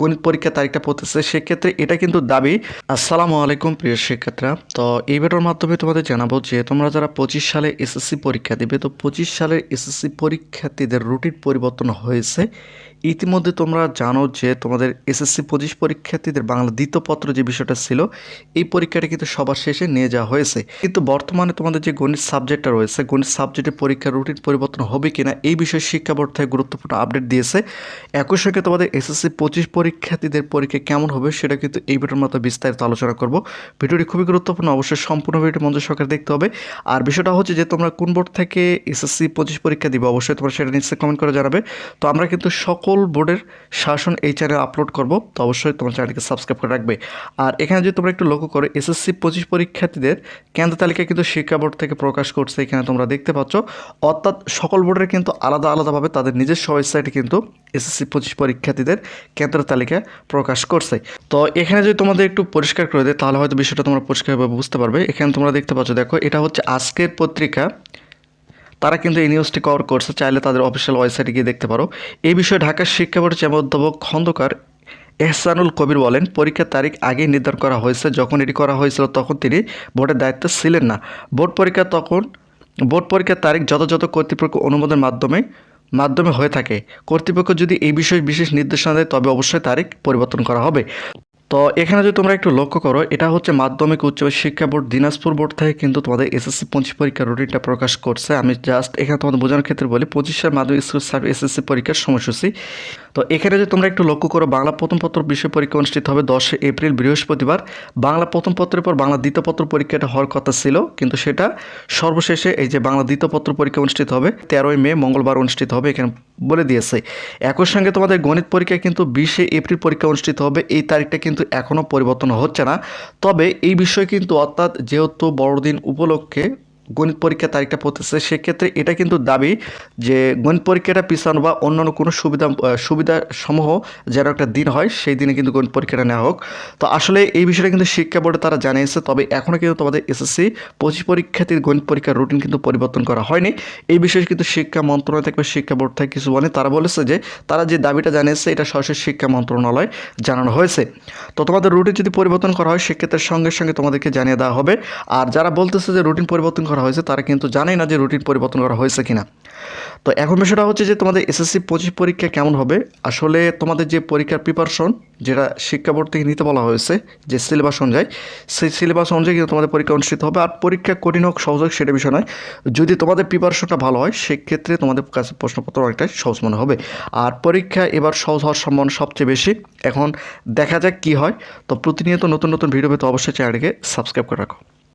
গণিত পরীক্ষার তারিখটা পড়তেছে সেক্ষেত্রে এটা কিন্তু দাবি। আসসালামু আলাইকুম প্রিয় শিক্ষার্থীরা। তো এই ভিডিওর মাধ্যমে তোমাদের জানাব যে তোমরা যারা পঁচিশ সালে এসএসসি পরীক্ষা দিবে, তো পঁচিশ সালের এসএসসি পরীক্ষার্থীদের রুটিন পরিবর্তন হয়েছে। ইতিমধ্যে তোমরা জানো যে তোমাদের এসএসসি পঁচিশ পরীক্ষার্থীদের বাংলা দ্বিতীয় পত্র যে বিষয়টা ছিল, এই পরীক্ষাটা কিন্তু সবার শেষে নিয়ে যাওয়া হয়েছে। কিন্তু বর্তমানে তোমাদের যে গণিত সাবজেক্টটা রয়েছে, গণিত সাবজেক্টের পরীক্ষার রুটিন পরিবর্তন হবে কিনা, এই বিষয়ে শিক্ষা বোর্ড থেকে গুরুত্বপূর্ণ আপডেট দিয়েছে। একই সঙ্গে তোমাদের এসএসসি পঁচিশ পরীক্ষার্থীদের পরীক্ষা কেমন হবে সেটা কিন্তু এই ভিডিওর মতো বিস্তারিত আলোচনা করব। ভিডিওটি খুবই গুরুত্বপূর্ণ, অবশ্যই সম্পূর্ণ ভিডিওটি মঞ্চ সরকার দেখতে হবে। আর বিষয়টা হচ্ছে যে তোমরা কোন বোর্ড থেকে এসএসসি পঁচিশ পরীক্ষা দিবে, অবশ্যই তোমরা সেটা নিশ্চয়ই কমেন্ট করে জানাবে। তো আমরা কিন্তু সকল বোর্ডের শাসন এই চ্যানেলে আপলোড করব, তো অবশ্যই তোমার চ্যানেলকে সাবস্ক্রাইব করে রাখবে। আর এখানে যদি তোমরা একটু লক্ষ্য করো, এসএসসি পঁচিশ পরীক্ষার্থীদের কেন্দ্র তালিকা কিন্তু শিক্ষা বোর্ড থেকে প্রকাশ করছে এখানে তোমরা দেখতে পাচ্ছ। অর্থাৎ সকল বোর্ডের কিন্তু আলাদা আলাদাভাবে তাদের নিজস্ব ওয়েবসাইটে কিন্তু এসএসসি পঁচিশ পরীক্ষার্থীদের কেন্দ্র তালিকা প্রকাশ করছে। তো এখানে যদি তোমাদের একটু পরিষ্কার করে দেয় তাহলে হয়তো বিষয়টা তোমরা পরিষ্কারভাবে বুঝতে পারবে। এখানে তোমরা দেখতে পাচ্ছ, দেখো, এটা হচ্ছে আজকের পত্রিকা। তারা কিন্তু এই নিউজটি কভার করছে, চাইলে তাদের অফিসিয়াল ওয়েবসাইটে গিয়ে দেখতে পারো। এই বিষয়ে ঢাকার শিক্ষা বোর্ডের চেয়ারম্যান অধ্যাপক খন্দকার এহসানুল কবির বলেন, পরীক্ষার তারিখ আগেই নির্ধারণ করা হয়েছে। যখন এটি করা হয়েছিল, তখন তিনি বোর্ডের দায়িত্বে ছিলেন না। বোর্ড পরীক্ষা তখন, বোর্ড পরীক্ষার তারিখ যথাযথ কর্তৃপক্ষ অনুমোদনের মাধ্যমে মাধ্যমে হয়ে থাকে। কর্তৃপক্ষ যদি এই বিষয়ে বিশেষ নির্দেশনা দেয়, তবে অবশ্যই তারিখ পরিবর্তন করা হবে। তো এখানে যদি তোমরা একটু লক্ষ্য করো, এটা হচ্ছে মাধ্যমিক উচ্চ শিক্ষা বোর্ড, দিনাজপুর বোর্ড থেকে কিন্তু তোমাদের এসএসসি পঁচিশ পরীক্ষার রুটিনটা প্রকাশ করছে। আমি জাস্ট এখানে তোমাদের বোঝানোর ক্ষেত্রে বলি, পঁচিশ সাল মাধ্যমিক স্কুল সার্ভিস এসএসসি পরীক্ষার সময়সূচি। তো এখানে যদি তোমরা একটু লক্ষ্য করো, বাংলা প্রথম পত্র বিষয় পরীক্ষা অনুষ্ঠিত হবে দশই এপ্রিল, বৃহস্পতিবার। বাংলা প্রথম পত্রের পর বাংলা দ্বিতীয় পত্র পরীক্ষাটা হওয়ার কথা ছিল, কিন্তু সেটা সর্বশেষে এই যে বাংলা দ্বিতীয় পত্র পরীক্ষা অনুষ্ঠিত হবে, তেরোই মে, মঙ্গলবার অনুষ্ঠিত হবে এখানে বলে দিয়েছে। একই সঙ্গে তোমাদের গণিত পরীক্ষা কিন্তু বিশে এপ্রিল পরীক্ষা অনুষ্ঠিত হবে, এই তারিখটা কিন্তু এখনও পরিবর্তন হচ্ছে না। তবে এই বিষয়ে কিন্তু অর্থাৎ যেহেতু বড়দিন উপলক্ষে গণিত পরীক্ষার তারিখটা পড়তেছে, সেক্ষেত্রে এটা কিন্তু দাবি যে গণিত পরীক্ষাটা পিছানো বা অন্যান্য কোনো সুবিধা সুবিধা সমূহ যেন একটা দিন হয়, সেই দিনে কিন্তু গণিত পরীক্ষাটা নেওয়া হোক। তো আসলে এই বিষয়টা কিন্তু শিক্ষা বোর্ডে তারা জানিয়েছে, তবে এখনও কিন্তু তোমাদের এসএসসি পঁচিশ পরীক্ষার্থীর গণিত পরীক্ষার রুটিন কিন্তু পরিবর্তন করা হয়নি। এই বিষয়ে কিন্তু শিক্ষা মন্ত্রণালয় থেকে শিক্ষা বোর্ড থেকে কিছু বলে, তারা বলেছে যে তারা যে দাবিটা জানিয়েছে, এটা সরাসরি শিক্ষা মন্ত্রণালয় জানানো হয়েছে। তো তোমাদের রুটিন যদি পরিবর্তন করা হয়, সেক্ষেত্রে সঙ্গে সঙ্গে তোমাদেরকে জানিয়ে দেওয়া হবে। আর যারা বলতেছে যে রুটিন পরিবর্তন করা হয়েছে, তারা কিন্তু জানে না যে রুটিন পরিবর্তন করা হয়েছে কিনা। তো এখন বিষয়টা হচ্ছে যে তোমাদের এসএসসি পঁচিশ পরীক্ষা কেমন হবে? আসলে তোমাদের যে পরীক্ষার প্রিপারেশন যেটা শিক্ষা বোর্ড থেকে নিতে বলা হয়েছে, যে সিলেবাস অনুযায়ী, সেই সিলেবাস অনুযায়ী কিন্তু তোমাদের পরীক্ষা অনুষ্ঠিত হবে। আর পরীক্ষা কঠিন হোক, সহজ হোক, সেটা বিষয় নয়। যদি তোমাদের প্রিপারেশনটা ভালো হয়, সেক্ষেত্রে তোমাদের কাছে প্রশ্নপত্র অনেকটাই সহজ মনে হবে। আর পরীক্ষা এবার সহজ হওয়ার সম্ভাবনা সবচেয়ে বেশি। এখন দেখা যাক কী হয়। তো প্রতিনিয়ত নতুন নতুন ভিডিও পেতে অবশ্যই চ্যানেলটিকে সাবস্ক্রাইব করে রাখো।